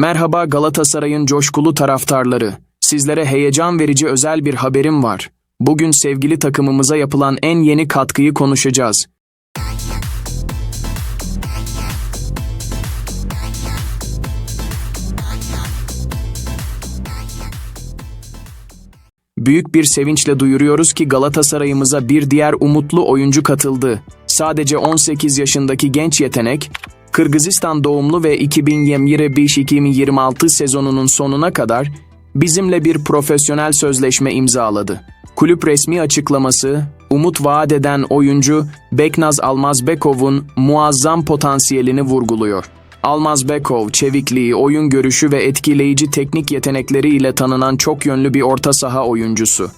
Merhaba Galatasaray'ın coşkulu taraftarları. Sizlere heyecan verici özel bir haberim var. Bugün sevgili takımımıza yapılan en yeni katkıyı konuşacağız. Büyük bir sevinçle duyuruyoruz ki Galatasaray'ımıza bir diğer umutlu oyuncu katıldı. Sadece 18 yaşındaki genç yetenek, Kırgızistan doğumlu ve 2025-2026 sezonunun sonuna kadar bizimle bir profesyonel sözleşme imzaladı. Kulüp resmi açıklaması, umut vaat eden oyuncu Beknaz Almazbekov'un muazzam potansiyelini vurguluyor. Almazbekov, çevikliği, oyun görüşü ve etkileyici teknik yetenekleriyle tanınan çok yönlü bir orta saha oyuncusu.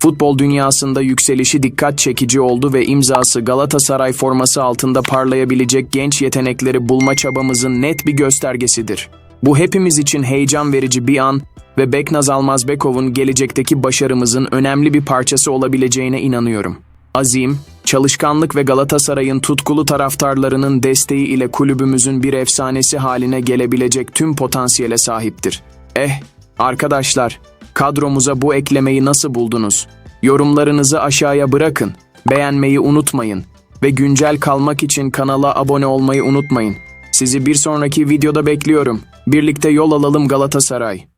Futbol dünyasında yükselişi dikkat çekici oldu ve imzası Galatasaray forması altında parlayabilecek genç yetenekleri bulma çabamızın net bir göstergesidir. Bu hepimiz için heyecan verici bir an ve Beknaz Almazbekov'un gelecekteki başarımızın önemli bir parçası olabileceğine inanıyorum. Azim, çalışkanlık ve Galatasaray'ın tutkulu taraftarlarının desteği ile kulübümüzün bir efsanesi haline gelebilecek tüm potansiyele sahiptir. Eh, arkadaşlar, kadromuza bu eklemeyi nasıl buldunuz? Yorumlarınızı aşağıya bırakın, beğenmeyi unutmayın ve güncel kalmak için kanala abone olmayı unutmayın. Sizi bir sonraki videoda bekliyorum. Birlikte yol alalım Galatasaray.